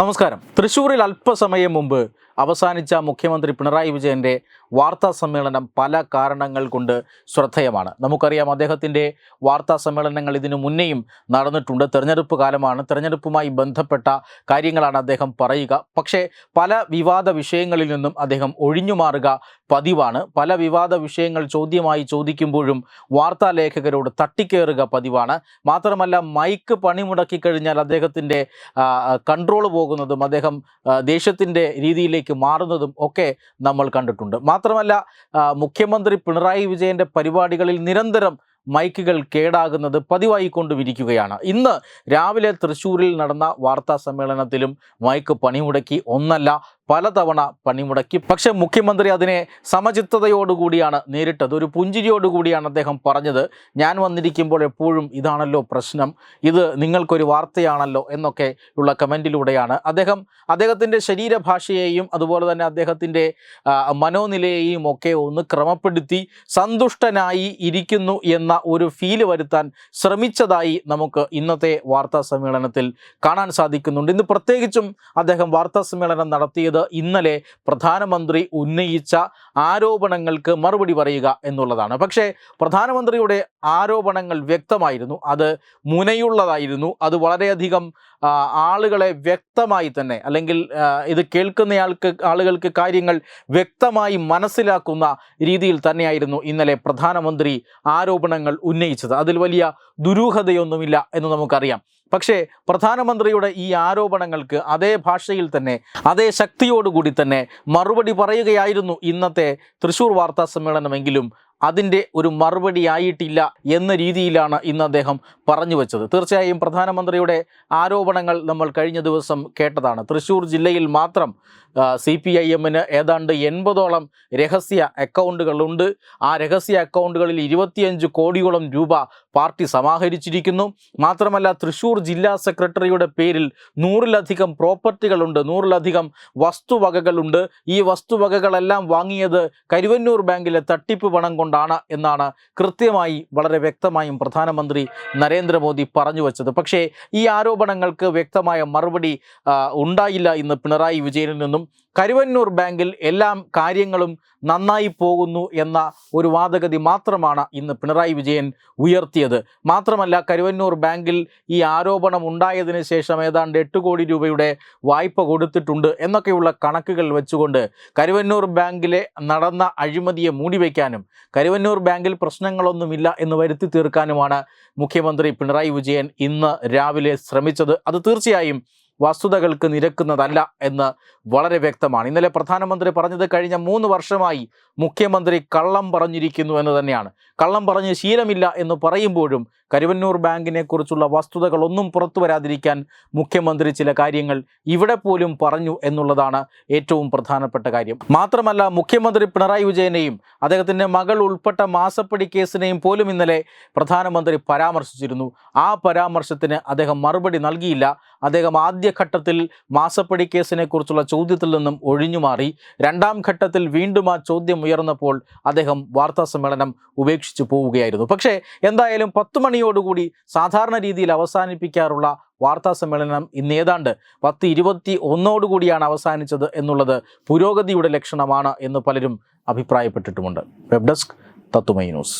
നമസ്കാരം. തൃശ്ശൂരിൽ അല്പസമയം മുമ്പ് അവസാനിച്ച മുഖ്യമന്ത്രി പിണറായി വിജയന്റെ വാർത്താ സമ്മേളനം പല കാരണങ്ങൾ കൊണ്ട് ശ്രദ്ധേയമാണ്. നമുക്കറിയാം അദ്ദേഹത്തിന്റെ വാർത്താ സമ്മേളനങ്ങൾ ഇതിനു മുന്നേയും നടന്നിട്ടുണ്ട്. തെരഞ്ഞെടുപ്പ് കാലമാണ്. തെരഞ്ഞെടുപ്പുമായി ബന്ധപ്പെട്ട കാര്യങ്ങളാണ് അദ്ദേഹം പറയുക. പക്ഷേ പല വിവാദ വിഷയങ്ങളിൽ നിന്നും അദ്ദേഹം ഒഴിഞ്ഞു മാറുക പതിവാണ്. പല വിവാദ വിഷയങ്ങൾ ചോദ്യമായി ചോദിക്കുമ്പോഴും വാർത്താ ലേഖകരോട് തട്ടിക്കേറുക പതിവാണ്. മാത്രമല്ല മൈക്ക് പണിമുടക്കി കഴിഞ്ഞാൽ അദ്ദേഹത്തിന്റെ കൺട്രോൾ പോകുന്നതും അദ്ദേഹം ദേഷ്യത്തിന്റെ രീതിയിലേക്ക് മാറുന്നതും ഒക്കെ നമ്മൾ കണ്ടിട്ടുണ്ട്. മാത്രമല്ല മുഖ്യമന്ത്രി പിണറായി വിജയന്റെ പരിപാടികളിൽ നിരന്തരം മൈക്കുകൾ കേടാകുന്നത് പതിവായി കൊണ്ടുവിരിക്കുകയാണ് ഇന്ന് രാവിലെ തൃശ്ശൂരിൽ നടന്ന വാർത്താ സമ്മേളനത്തിലും മൈക്ക് പണിമുടക്കി ഒന്നല്ല പലതവണ പണിമുടക്കി പക്ഷെ മുഖ്യമന്ത്രി അതിനെ സമചിത്തതയോടുകൂടിയാണ് നേരിട്ടത്. ഒരു പുഞ്ചിരിയോടുകൂടിയാണ് അദ്ദേഹം പറഞ്ഞത്. ഞാൻ വന്നിരിക്കുമ്പോൾ എപ്പോഴും ഇതാണല്ലോ പ്രശ്നം. ഇത് നിങ്ങൾക്കൊരു വാർത്തയാണല്ലോ എന്നൊക്കെ ഉള്ള കമന്റിലൂടെയാണ് അദ്ദേഹം അദ്ദേഹത്തിന്റെ ശരീരഭാഷയെയും അതുപോലെ തന്നെ അദ്ദേഹത്തിന്റെ മനോനിലയെയും ഒക്കെ ഒന്ന് ക്രമപ്പെടുത്തി സന്തുഷ്ടനായി ഇരിക്കുന്നു എന്ന ഒരു ഫീൽ വരുത്താൻ ശ്രമിച്ചതായി നമുക്ക് ഇന്നത്തെ വാർത്താ സമ്മേളനത്തിൽ കാണാൻ സാധിക്കുന്നുണ്ട്. ഇന്ന് പ്രത്യേകിച്ചും അദ്ദേഹം വാർത്താ സമ്മേളനം നടത്തിയത് ഇന്നലെ പ്രധാനമന്ത്രി ഉന്നയിച്ച ആരോപണങ്ങൾക്ക് മറുപടി പറയുക എന്നുള്ളതാണ്. പക്ഷേ പ്രധാനമന്ത്രിയുടെ ആരോപണങ്ങൾ വ്യക്തമായിരുന്നു. അത് മുനയുള്ളതായിരുന്നു. അത് വളരെയധികം ആളുകളെ വ്യക്തമായി തന്നെ അല്ലെങ്കിൽ ഇത് കേൾക്കുന്നയാൾക്ക് ആളുകൾക്ക് കാര്യങ്ങൾ വ്യക്തമായി മനസ്സിലാക്കുന്ന രീതിയിൽ തന്നെയായിരുന്നു ഇന്നലെ പ്രധാനമന്ത്രി ആരോപണങ്ങൾ ഉന്നയിച്ചത്. അതിൽ വലിയ ദുരൂഹതയൊന്നുമില്ല എന്ന് നമുക്കറിയാം. പക്ഷേ പ്രധാനമന്ത്രിയുടെ ഈ ആരോപണങ്ങൾക്ക് അതേ ഭാഷയിൽ തന്നെ അതേ ശക്തിയോടുകൂടി തന്നെ മറുപടി പറയുകയായിരുന്നു ഇന്നത്തെ തൃശ്ശൂർ വാർത്താ സമ്മേളനമെങ്കിലും അതിന്റെ ഒരു മറുപടി ആയിട്ടില്ല എന്ന രീതിയിലാണ് ഇന്ന് അദ്ദേഹം പറഞ്ഞു വെച്ചത്. തീർച്ചയായും പ്രധാനമന്ത്രിയുടെ ആരോപണങ്ങൾ നമ്മൾ കഴിഞ്ഞ ദിവസം കേട്ടതാണ്. തൃശ്ശൂർ ജില്ലയിൽ മാത്രം സി പി ഐ എമ്മിന് ഏതാണ്ട് എൺപതോളം രഹസ്യ അക്കൗണ്ടുകളുണ്ട്. ആ രഹസ്യ അക്കൗണ്ടുകളിൽ ഇരുപത്തിയഞ്ച് കോടിയോളം രൂപ പാർട്ടി സമാഹരിച്ചിരിക്കുന്നു. മാത്രമല്ല തൃശ്ശൂർ ജില്ലാ സെക്രട്ടറിയുടെ പേരിൽ നൂറിലധികം പ്രോപ്പർട്ടികളുണ്ട് നൂറിലധികം വസ്തുവകകളുണ്ട്. ഈ വസ്തുവകകളെല്ലാം വാങ്ങിയത് കരുവന്നൂർ ബാങ്കിലെ തട്ടിപ്പ് പണം കൊണ്ടാണ് എന്നാണ് കൃത്യമായി വളരെ വ്യക്തമായും പ്രധാനമന്ത്രി നരേന്ദ്രമോദി പറഞ്ഞു വച്ചത്. പക്ഷേ ഈ ആരോപണങ്ങൾക്ക് വ്യക്തമായ മറുപടി ഉണ്ടായില്ല ഇന്ന് പിണറായി വിജയനിൽ നിന്നും. കരുവന്നൂർ ബാങ്കിൽ എല്ലാം കാര്യങ്ങളും നന്നായി പോകുന്നു എന്ന ഒരു വാദഗതി മാത്രമാണ് ഇന്ന് പിണറായി വിജയൻ ഉയർത്തിയത്. മാത്രമല്ല കരുവന്നൂർ ബാങ്കിൽ ഈ ആരോപണം ഉണ്ടായതിനു ശേഷം ഏതാണ്ട് എട്ട് കോടി രൂപയുടെ വായ്പ കൊടുത്തിട്ടുണ്ട് എന്നൊക്കെയുള്ള കണക്കുകൾ വെച്ചുകൊണ്ട് കരുവന്നൂർ ബാങ്കിലെ നടന്ന അഴിമതിയെ മൂടിവെക്കാനും കരുവന്നൂർ ബാങ്കിൽ പ്രശ്നങ്ങളൊന്നുമില്ല എന്ന് വരുത്തി തീർക്കാനുമാണ് മുഖ്യമന്ത്രി പിണറായി വിജയൻ ഇന്ന് രാവിലെ ശ്രമിച്ചത്. അത് തീർച്ചയായും വസ്തുതകൾക്ക് നിരക്കുന്നതല്ല എന്ന് വളരെ വ്യക്തമാണ്. ഇന്നലെ പ്രധാനമന്ത്രി പറഞ്ഞത് കഴിഞ്ഞ മൂന്ന് വർഷമായി മുഖ്യമന്ത്രി കള്ളം പറഞ്ഞിരിക്കുന്നു എന്ന് തന്നെയാണ്. കള്ളം പറഞ്ഞ് ശീലമില്ല എന്ന് പറയുമ്പോഴും കരുവന്നൂർ ബാങ്കിനെക്കുറിച്ചുള്ള വസ്തുതകളൊന്നും പുറത്തു വരാതിരിക്കാൻ മുഖ്യമന്ത്രി ചില കാര്യങ്ങൾ ഇവിടെ പോലും പറഞ്ഞു എന്നുള്ളതാണ് ഏറ്റവും പ്രധാനപ്പെട്ട കാര്യം. മാത്രമല്ല മുഖ്യമന്ത്രി പിണറായി വിജയനെയും അദ്ദേഹത്തിന്റെ മകൾ ഉൾപ്പെട്ട മാസപ്പടി കേസിനെയും പോലും ഇന്നലെ പ്രധാനമന്ത്രി പരാമർശിച്ചിരുന്നു. ആ പരാമർശത്തിന് അദ്ദേഹം മറുപടി നൽകിയില്ല. അദ്ദേഹം ആദ്യഘട്ടത്തിൽ മാസപ്പടി കേസിനെ കുറിച്ചുള്ള ചോദ്യത്തിൽ നിന്നും ഒഴിഞ്ഞുമാറി രണ്ടാം ഘട്ടത്തിൽ വീണ്ടും ആ ചോദ്യം ഉയർന്നപ്പോൾ അദ്ദേഹം വാർത്താ സമ്മേളനം ഉപേക്ഷിച്ചു പോവുകയായിരുന്നു. പക്ഷേ എന്തായാലും പത്ത് മണിയോടുകൂടി സാധാരണ രീതിയിൽ അവസാനിപ്പിക്കാറുള്ള വാർത്താ സമ്മേളനം ഇന്ന് ഏതാണ്ട് പത്ത് ഇരുപത്തി ഒന്നോടുകൂടിയാണ് അവസാനിച്ചത് എന്നുള്ളത് പുരോഗതിയുടെ ലക്ഷണമാണ് എന്ന് പലരും അഭിപ്രായപ്പെട്ടിട്ടുമുണ്ട്. വെബ് ഡെസ്ക് തത്തുമൈ ന്യൂസ്.